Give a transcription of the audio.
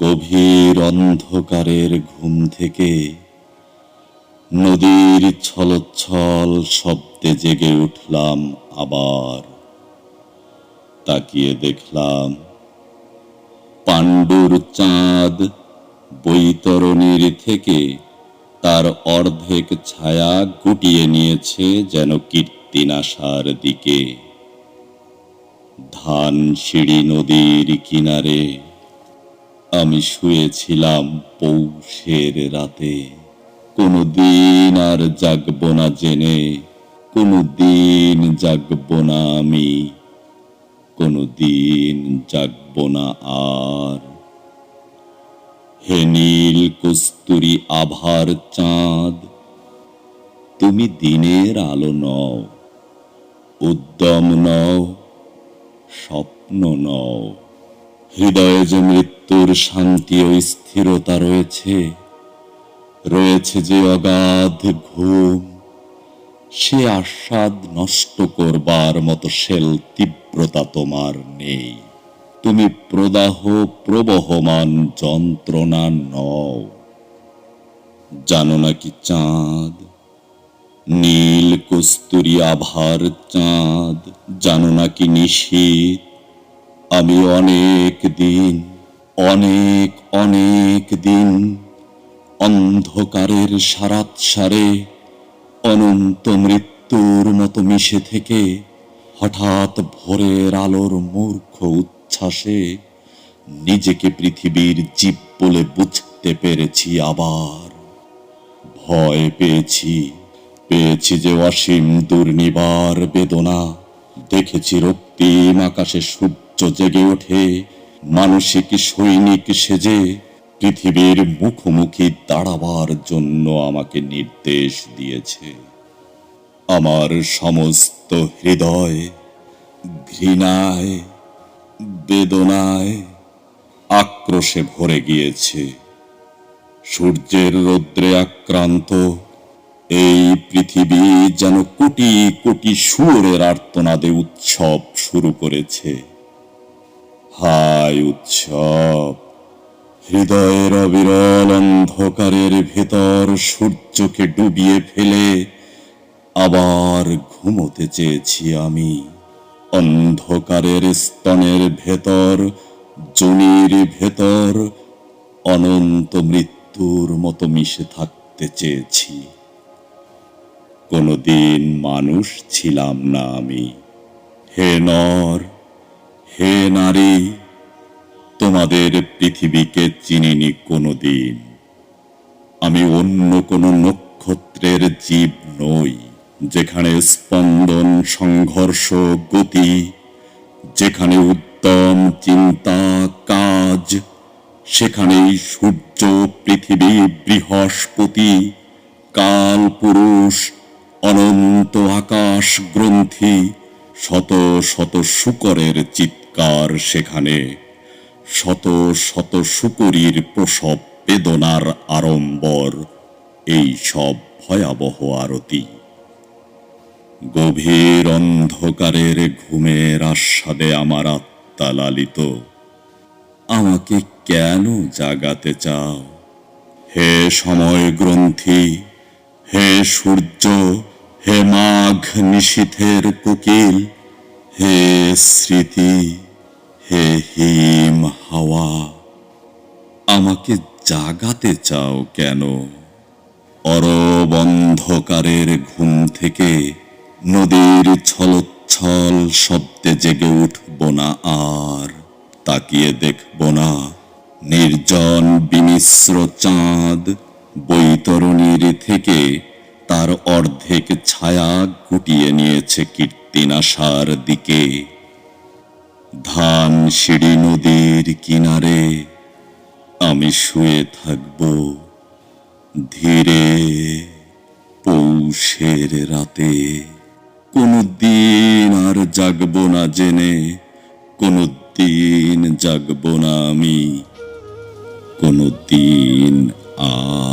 গভীর অন্ধকারের ঘুম থেকে নদীর ছলচ্ছল শব্দে জেগে উঠলাম আবার। তাকিয়ে দেখলাম পাণ্ডুর চাঁদ বৈতরণীর থেকে তার অর্ধেক ছায়া গুটিয়ে নিয়েছে যেন কীর্তিনাশার দিকে। ধান সিঁড়ি নদীর কিনারে আমি শুয়েছিলাম পৌষের রাতে। কোনো দিন আর জাগব না জেনে কোনো দিন জাগব না আমি কোনো দিন জাগব না আর। হে নীল কস্তুরী আভার চাঁদ, তুমি দিনের আলো নও, উদ্যম নও, স্বপ্ন নও। হৃদয়ে যে মৃত্যুর শান্তি ও স্থিরতা রয়েছে। রয়েছে যে অগাধ ঘুম, সে আস্বাদ নষ্ট করবার মতো শেল তীব্রতা তোমার নেই। তুমি প্রদাহ প্রবহমান যন্ত্রণা নও। জানো নাকি চাঁদ? নীল কস্তুরী আভার চাঁদ। জানো নাকি নিশীত আমি অনেক দিন অনেক অনেক দিন অন্ধকারের সারাত সারে অনন্ত মৃত্যুর মতো মিশে থেকে হঠাৎ ভোরের আলোর মূর্খ উচ্ছ্বাসে নিজেকে পৃথিবীর জীব বলে বুঝতে পেরেছি আবার। ভয় পেয়েছি পেয়েছি যে অসীম দুর্নিবার বেদনা। দেখেছি রক্তিম আকাশে সূর্য জেগে ওঠে মানসিক সৈনিক সেজে পৃথিবীর মুখোমুখি দাঁড়াবার জন্য আমাকে নির্দেশ দিয়েছে? আমার সমস্ত হৃদয় ঘৃণায়, বেদনায় আক্রোশে ভরে গিয়েছে। সূর্যের রৌদ্রে আক্রান্ত এই পৃথিবী যেন কোটি কোটি সুরের আর্তনাদে উৎসব শুরু করেছে। হায় উৎসব। হৃদয়ের অবিরল অন্ধকারের ভেতর সূর্যকে ডুবিয়ে ফেলে আবার ঘুমোতে চেয়েছি আমি। অন্ধকারের স্তনের ভেতর, জনির ভেতর অনন্ত মৃত্যুর মতো মিশে থাকতে চেয়েছি। কোনোদিন মানুষ ছিলাম না আমি। হে নর হে নারী, তোমাদের পৃথিবীকে চিনিনি কোনোদিন। আমি অন্য কোনো নক্ষত্রের জীব নই, যেখানে স্পন্দন, সংঘর্ষ, গতি, যেখানে উদ্যম, চিন্তা, কাজ, সেখানেই সূর্য, পৃথিবী, বৃহস্পতি, কাল, পুরুষ, অনন্ত আকাশ, গ্রন্থি, শত শত শুকরের চিৎকার সেখানে শত শত শুকরীর প্রসব বেদনার আড়ম্বর, এই সব ভয়াবহ আরতি। গভীর অন্ধকারের ঘুমের আস্বাদে আমার আত্মা লালিত। আমাকে কেন জাগাতে চাও? হে সময় গ্রন্থি, হে সূর্য, হে মাঘ নিশীথের কোকিল, হে স্মৃতি হে হিম হাওয়া, আমাকে জাগাতে চাও কেন? অরব অন্ধকারের ঘুম থেকে নদীর ছলচ্ছল শব্দে জেগে উঠব না আর, তাকিয়ে দেখব না। নির্জন বিমিশ্র চাঁদ বৈতরণীর থেকে তার অর্ধেক ছায়া গুটিয়ে নিয়েছে কীর্তিনাশার দিকে। ধান সিঁড়ি নদীর কিনারে আমি শুয়ে থাকব। ধীরে পৌষের রাতে কোনো দিন আর জাগব না জেনে কোনো দিন জাগব না আমি কোনো দিন আর